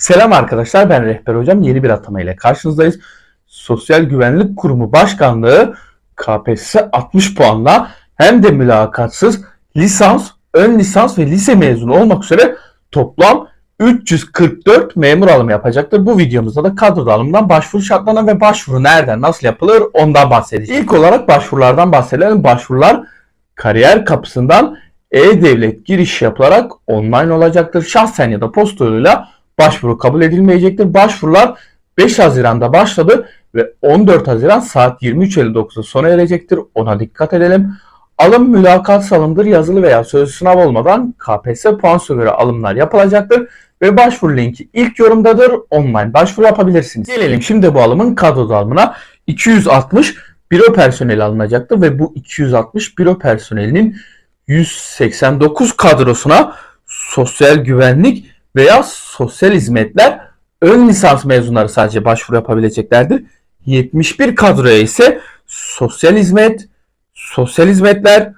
Selam arkadaşlar ben Rehber Hocam yeni bir atama ile karşınızdayız. Sosyal Güvenlik Kurumu Başkanlığı KPSS 60 puanla hem de mülakatsız lisans, ön lisans ve lise mezunu olmak üzere toplam 344 memur alımı yapacaktır. Bu videomuzda da kadro dağılımından başvuru şartlarına ve başvuru nereden nasıl yapılır ondan bahsedeceğiz. İlk olarak başvurulardan bahsedelim. Başvurular kariyer kapısından e-devlet giriş yapılarak online olacaktır. Şahsen ya da posta yoluyla başvuru kabul edilmeyecektir. Başvurular 5 Haziran'da başladı ve 14 Haziran saat 23.59'da sona erecektir. Ona dikkat edelim. Alım mülakat salımdır yazılı veya sözlü sınav olmadan KPSS puan göre alımlar yapılacaktır ve başvuru linki ilk yorumdadır. Online başvuru yapabilirsiniz. Gelelim şimdi bu alımın kadro dağılımına. 260 büro personeli alınacaktır ve bu 260 büro personelinin 189 kadrosuna sosyal güvenlik veya sosyal hizmetler ön lisans mezunları sadece başvuru yapabileceklerdir. 71 kadroya ise sosyal hizmet, sosyal hizmetler,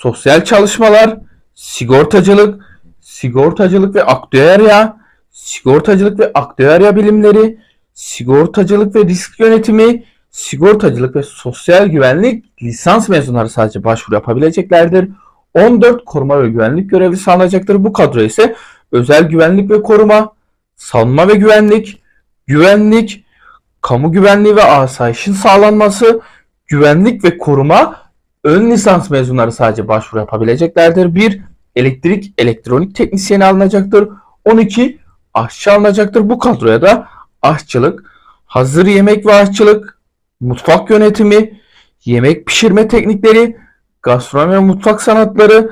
sosyal çalışmalar, sigortacılık, sigortacılık ve aktüerya, sigortacılık ve aktüerya bilimleri, sigortacılık ve risk yönetimi, sigortacılık ve sosyal güvenlik lisans mezunları sadece başvuru yapabileceklerdir. 14 koruma ve güvenlik görevlisi alınacaktır. Bu kadro ise özel güvenlik ve koruma, savunma ve güvenlik, güvenlik, kamu güvenliği ve asayişin sağlanması, güvenlik ve koruma ön lisans mezunları sadece başvuru yapabileceklerdir. 1. Elektrik, elektronik teknisyeni alınacaktır. 12. Aşçı alınacaktır. Bu kadroya da aşçılık, hazır yemek ve aşçılık, mutfak yönetimi, yemek pişirme teknikleri, gastronomi ve mutfak sanatları,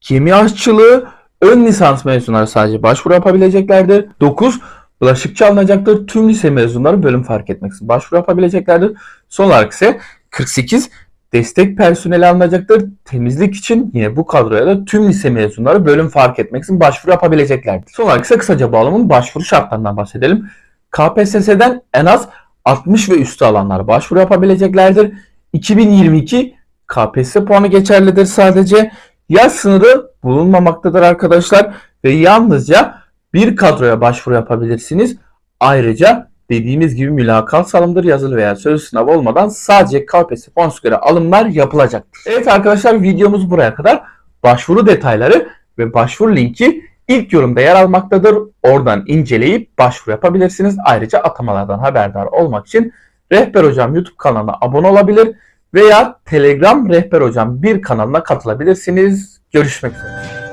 gemi aşçılığı, ön lisans mezunları sadece başvuru yapabileceklerdir. 9. Bulaşıkçı alınacaktır. Tüm lise mezunları bölüm fark etmeksizin başvuru yapabileceklerdir. Son olarak ise 48 destek personeli alınacaktır. Temizlik için yine bu kadroya da tüm lise mezunları bölüm fark etmeksizin başvuru yapabileceklerdir. Son olarak ise kısaca bu alımın başvuru şartlarından bahsedelim. KPSS'den en az 60 ve üstü alanlar başvuru yapabileceklerdir. 2022 KPSS puanı geçerlidir sadece. Yaş sınırı bulunmamaktadır arkadaşlar ve yalnızca bir kadroya başvuru yapabilirsiniz. Ayrıca dediğimiz gibi mülakat salımdır yazılı veya sözlü sınav olmadan sadece KPSS puanı göre alımlar yapılacaktır. Evet arkadaşlar videomuz buraya kadar. Başvuru detayları ve başvuru linki ilk yorumda yer almaktadır. Oradan inceleyip başvuru yapabilirsiniz. Ayrıca atamalardan haberdar olmak için Rehber Hocam YouTube kanalına abone olabilir veya Telegram Rehber Hocam bir kanalına katılabilirsiniz. Görüşmek üzere.